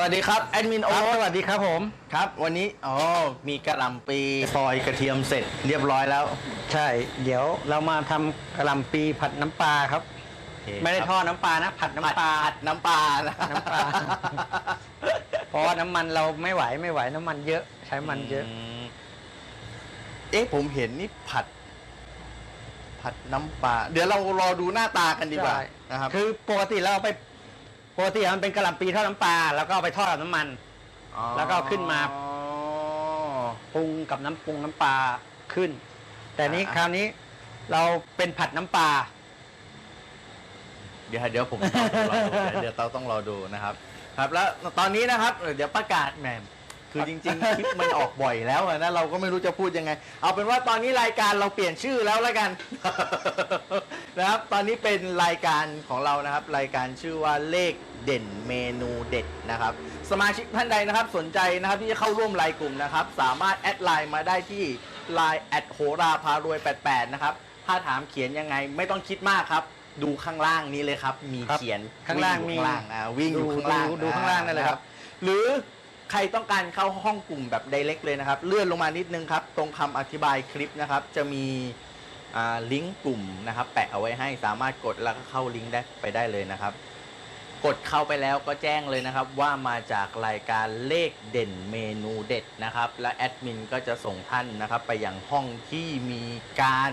วัสดีครับแอดมินโอ๊ครับตสวัสดีครับผมครับ วันนี้อ๋อมีกระหล่ำปีซอยกระเทียมเสร็จเรียบร้อยแล้ว ใช่ เดี๋ยวเรามาทำกะหล่ำปีผัดน้ำปลาครับโเคไม่ได้ครับทอดน้ำปลานะ ผัดน้ำปลา ผัดน้ำปลานะน้ำปลา เพราะว่าน้ำมันเราไม่ไหวไม่ไหวน้ำมันเยอะใช้มันเยอะ มเอ๊ะผมเห็นนี่ผัด ผัดน้ำปลาเดี๋ยวเรารอดูหน้าตากันดีกว่าใช่ นะครับ คือปกติเราเอาไป ปกติมันเป็นกะหล่ำปีทอดน้ำปลาแล้วก็เอาไปทอดกับน้ำมันแล้วก็เอาขึ้นมา อ๋อ ปรุงกับน้ำปรุงน้ำปลาขึ้น แต่นี้อ่า คราวนี้เราเป็นผัดน้ำปลา เดี๋ยวเดี๋ยวผมต้องรอดูเดี๋ยวเดี๋ยวเราต้องรอดูนะครับ ครับแล้วตอนนี้นะครับ เดี๋ยวประกาศแหม คือจริงๆ คลิปมันออกบ่อยแล้วอะนะเราก็ไม่รู้จะพูดยังไง เอาเป็นว่าตอนนี้รายการเราเปลี่ยนชื่อแล้วแล้วกัน นะครับ ตอนนี้เป็นรายการของเรานะครับ รายการชื่อว่าเลขเด่นเมนูเด็ดนะครับ สมาชิกท่านใดนะครับ สนใจนะครับที่จะเข้าร่วมรายกลุ่มนะครับ สามารถแอดไลน์มาได้ที่ Line แอดโหราพารวย 88 นะครับ ถ้าถามเขียนยังไงไม่ต้องคิดมากครับ ดูข้างล่างนี้เลยครับ มีครับเขียนข้างล่างวิ่มีอยู่ข้างล่างอ่าวิ่งอยู่ดูข้างล่างดูดูข้างล่างได้เลยครับ หรือ ใครต้องการเข้าห้องกลุ่มแบบ d ดเ c t เลยนะครับ เลื่อนลงมานิดนึงครับ ตรงคำอธิบายคลิปนะครับ จะมีลิงก์กลุ่มนะครับ แปะเอาไว้ให้สามารถกดแล้วก็เข้าลิงก์ได้ไปได้เลยนะครับ กดเข้าไปแล้วก็แจ้งเลยนะครับ ว่ามาจากรายการเลขเด่นเมนูเด็ดนะครับ และแอดมินก็จะส่งท่านนะครับ ไปยังห้องที่มีการ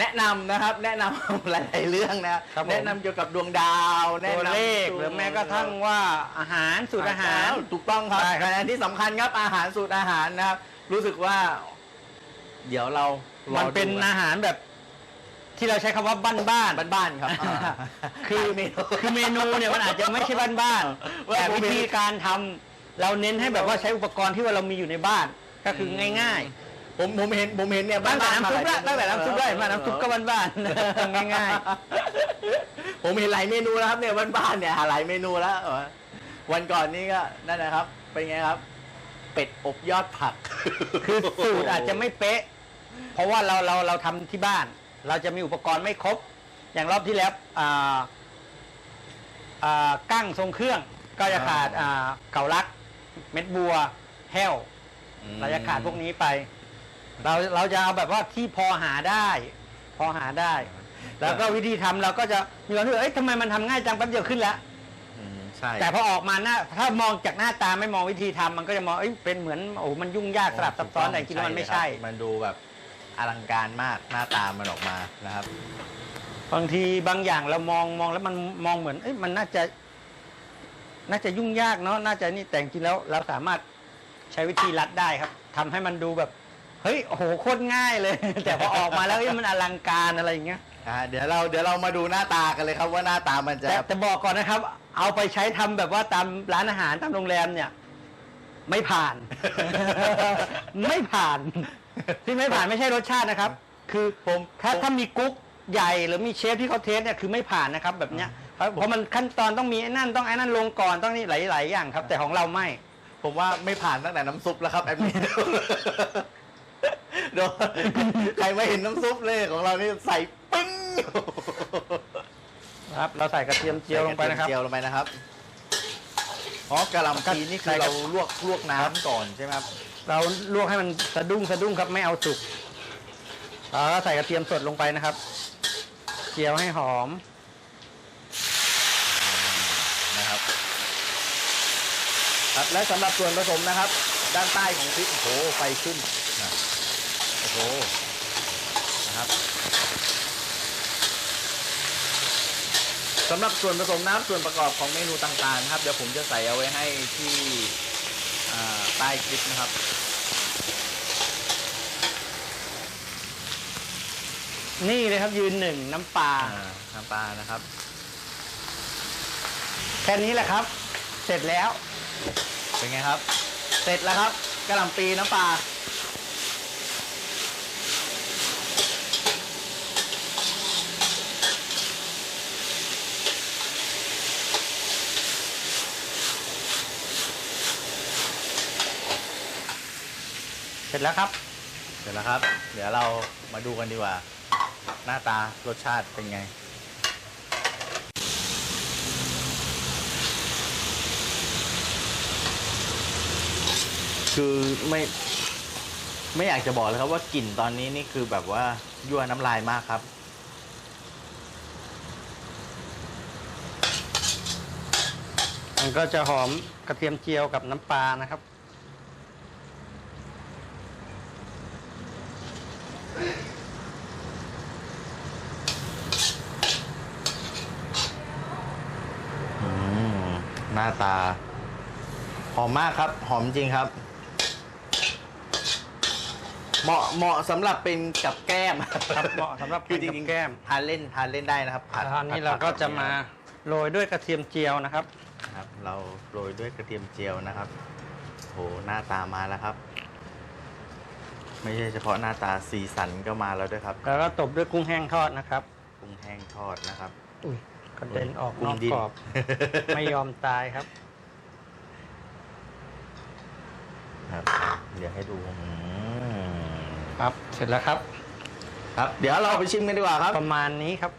แนะนำนะครับ แนะนำ หลาย ๆ เรื่องนะครับผม แนะนำเกี่ยวกับดวงดาวแนะตัวนำเลขหรือแม้กระทั่งว่าอาหารสูตรอาหาร ถูกต้องครับใช่ครับแต่ที่สำคัญครับอาหารสูตรอาหารนะครับ รู้สึกว่า เดี๋ยวเรารอมันเป็นดูอาหารแบบ ที่เราใช้คำว่าบ้านบ้านๆบ้านๆครับอ่า คือเมนูคือเมนูเนี่ยมันอาจจะไม่ใช่บ้านบ้านๆว่าแต่ผมวิเห็นธีการทำเราเน้นให้แบบว่าใช้อุปกรณ์ที่ว่าเรามีอยู่ในบ้าน ก็คือง่าย ผมผมเห็นผมเห็นเนี่ยๆตั้งแต่น้ำซุปละบ้าๆมาหลายตั้งแต่น้ำซุปได้มาน้ำซุปก็บ้านบ้านๆง่ายผมเห็นหลายเมนูแล้วครับเนี่ยบ้านๆเนี่ยหาหลายเมนูแล้วเออวันก่อนนี้ก็นั่นนะครับ เป็นไงครับ เป็ดอบยอดผักๆคือสูตรอาจจะไม่เป๊ะ เพราะว่าเราเราเราทำที่บ้าน เราจะมีอุปกรณ์ไม่ครบ อย่างรอบที่แล้วอ่าอ่ากั้งทรงเครื่อง ก็จะขาดอ่าเกาลัดเม็ดบัว แห้ว เราจะขาดพวกนี้ไป เราเราจะเอาแบบว่าที่พอหาได้ พอหาได้ แล้วก็วิธีทำเราก็จะมีความรู้สึกเอ้ยทำไมมันทำง่ายจังแป๊บเดียวขึ้นแล้ว อืมใช่แต่พอออกมาหน้าถ้ามองจากหน้าตาไม่มองวิธีทำมันก็จะมองเอ้ยเป็นเหมือนโอ้โหมันยุ่งยากสลับซับซ้อนแต่จริงๆแล้วมันไม่ใช่เลยครับมันดูแบบอลังการมากหน้าตามันออกมานะครับ บางทีบางอย่างเรามองมองแล้วมันมองเหมือนเอ้ยมันน่าจะ น่าจะยุ่งยากเนาะน่าจะนี่แต่จริงๆแล้วเราสามารถใช้วิธีรัดได้ครับทำให้มันดูแบบ เฮ้ยโอ้โหโคตรง่ายเลย แต่พอออกมาแล้วเอ้ยมันอลังการอะไรอย่างเงี้ยอ่าเดี๋ยวเราเดี๋ยวเรามาดูหน้าตากันเลยครับว่าหน้าตามันจะ แต่แต่บอกก่อนนะครับ เอาไปใช้ทำแบบว่าตามร้านอาหารตามโรงแรมเนี่ย ไม่ผ่าน ไม่ผ่าน ที่ไม่ผ่านไม่ใช่รสชาตินะครับ คือผมถ้าผม ถ้ามีกุ๊กใหญ่หรือมีเชฟที่เขาเทสเนี่ยคือไม่ผ่านนะครับ แบบเนี้ยเพราะเพราะมันขั้นตอนต้องมีไอ้นั่นต้องไอ้นั่นลงก่อนต้องนี่หลายๆอย่างครับ แต่ของเราไม่ ผมว่าไม่ผ่านตั้งแต่น้ำซุปแล้วครับแอดมิน โดนใครไม่เห็นน้ำซุปเลยของเรานี่ใส่ปิ้งครับ เราใส่กระเทียมเจียวลงไปนะครับเจียวลงไปนะครับอ๋อกะหล่ำปีนี่คือเราลวกลวกน้ำก่อนใช่ไหมครับ เราลวกให้มันสะดุ้งสะดุ้งครับไม่เอาสุกแล้วก็ใส่กระเทียมสดลงไปนะครับ เจียวให้หอมนะครับครับและสำหรับส่วนผสมนะครับ ด้านใต้ของพริกโอ้โหไฟขึ้น นะโอ้โหนะครับสำหรับส่วนผสมน้ำส่วนประกอบของเมนูต่างๆนะครับเดี๋ยวผมจะใส่เอาไว้ให้ที่อ่าใต้คลิปนะครับนี่เลยครับยืนหนึ่งน้ำปลาอ่าน้ำปลานะครับ แค่นี้แหละครับ เสร็จแล้ว เป็นไงครับ เสร็จแล้วครับกะหล่ำปีน้ำปลา เสร็จแล้วครับ เสร็จแล้วครับ เดี๋ยวเรามาดูกันดีกว่า หน้าตารสชาติเป็นไงนคือไม่ไม่อยากจะบอกเลยครับว่ากลิ่นตอนนี้นี่คือแบบว่ายั่วน้ำลายมากครับ มันก็จะหอมกระเทียมเจียวกับน้ำปลานะครับ หน้าตา หอมมากครับ หอมจริงครับ เหมาะเหมาะสำหรับเป็นกับแก้มครับเหมาะสำหรับคือจกินริกับงๆแก้ม ทานเล่นทานเล่นได้นะครับผัดแล้วอันนี้เราผัดก็จะผัดมาโรยด้วยกระเทียมเจียวนะครับ ครับ เราโรยด้วยกระเทียมเจียวนะครับโหหน้าตามาแล้วครับ ไม่ใช่เฉพาะหน้าตาสีสันก็มาแล้วด้วยครับ แล้วก็ตบด้วยกุ้งแห้งทอดนะครับ กุ้งแห้งทอดนะครับ อุ้ย กระเด็นออกนกุ้องกดิ้นกรอบ ไม่ยอมตายครับ ครับ เดี๋ยวให้ดูอืมครับ เสร็จแล้วครับ ครับ เดี๋ยวเราไปชิมกันดีกว่าครับ ประมาณนี้ครับ